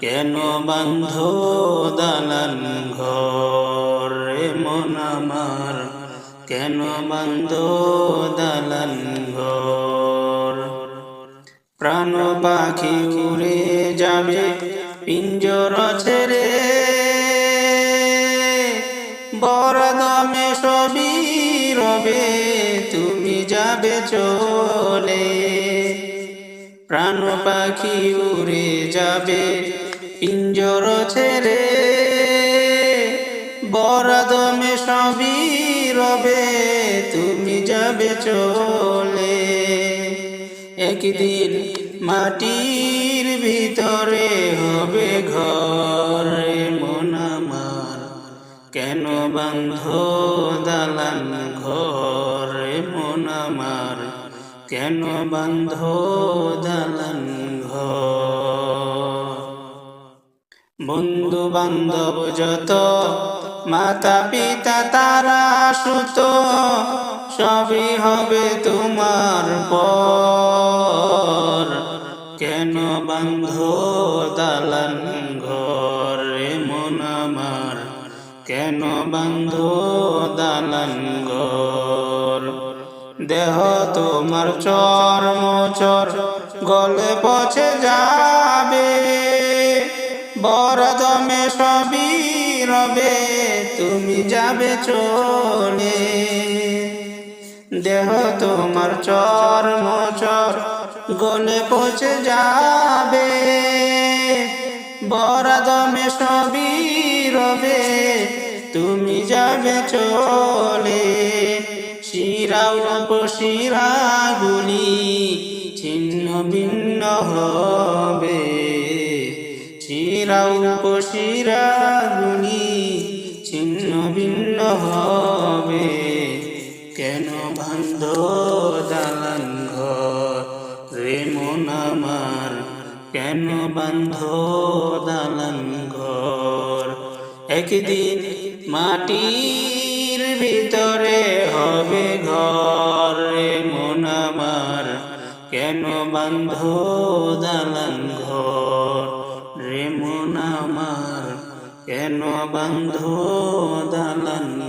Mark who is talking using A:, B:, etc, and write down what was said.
A: কেন বন্ধ দালান ঘর মন আমার? কেন বন্ধ দালান ঘর? প্রাণ পাখি উড়ে যাবে পিঞ্জর ছেড়ে। বরদমে সবই রবে, তুমি যাবে চলে। প্রাণ পাখি উড়ে যাবে পিঞ্জর ছেড়ে বরদমে সবই রবে, তুমি যাবে চলে। একদিন মাটির ভিতরে হবে ঘর মন আমার। কেন বন্ধ দালান ঘর মন আমার? কেন বন্ধ দালান বন্ধু বান্ধব যত মাতা পিতা তারা সুত সবই হবে তোমার পর। কেন বন্ধ দালান ঘর রে মন আমার? কেন বন্ধ দালান ঘর? দেহ তোমার চর, গলে পচে যাবে বরদমে সবই রবে, তুমি যাবে চলে। দেহ তোমার চর গলে পচে যাবে। বরদমে সবই রবে, তুমি যাবে চলে। শিরা উপশিরাগুলি ছিন্ন ভিন্ন হবে শিরা উপশিরাগুলি ছিন্ন ভিন্ন হবে। কেন বন্ধ দালান ঘর? রে মন আমার, কেন বন্ধ দালান ঘর? একদিন মাটির ভিতরে হবে ঘর। রে মন আমার, কেন বন্ধ দালান ঘর? কেন বান্ধ দালান?